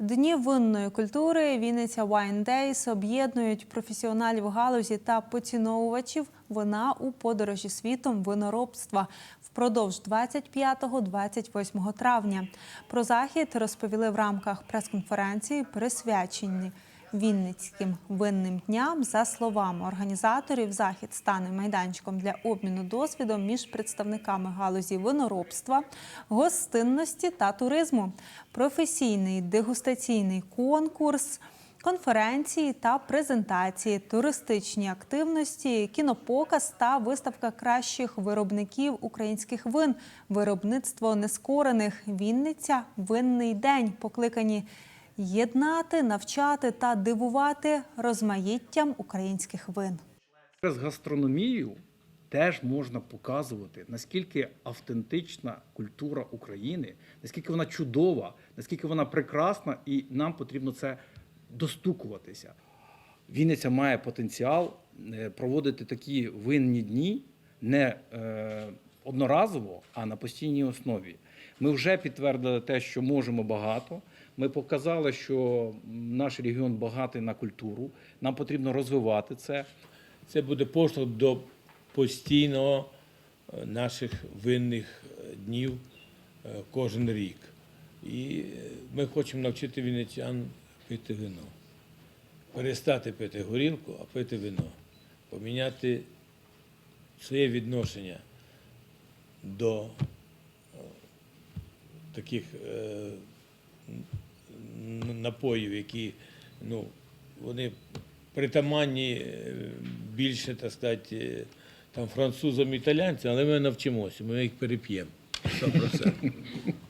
Дні винної культури Вінниця Wine Days об'єднують професіоналів галузі та поціновувачів вина у подорожі світом виноробства впродовж 25-28 травня. Про захід розповіли в рамках прес-конференції, присвячені Вінницьким винним дням. За словами організаторів, захід стане майданчиком для обміну досвідом між представниками галузі виноробства, гостинності та туризму, професійний дегустаційний конкурс. Конференції та презентації, туристичні активності, кінопоказ та виставка кращих виробників українських вин, виробництво нескорених, Вінниця, винний день, покликані єднати, навчати та дивувати розмаїттям українських вин. Через гастрономію теж можна показувати, наскільки автентична культура України, наскільки вона чудова, наскільки вона прекрасна, і нам потрібно це достукуватися. Вінниця має потенціал е, проводити такі винні дні не е, одноразово, а на постійній основі. Ми вже підтвердили те, що можемо багато. Ми показали, що наш регіон багатий на культуру. Нам потрібно розвивати це. Це буде поштовх до постійного е, наших винних е, днів е, кожен рік. І ми хочемо навчити вінничан пити вино. Перестати пити горілку, а пити вино. Поміняти своє відношення до таких напоїв, які ну, вони притаманні е, більше, так сказати, е, там, французам, італійцям, але ми навчимося, ми їх переп'ємо. 100%.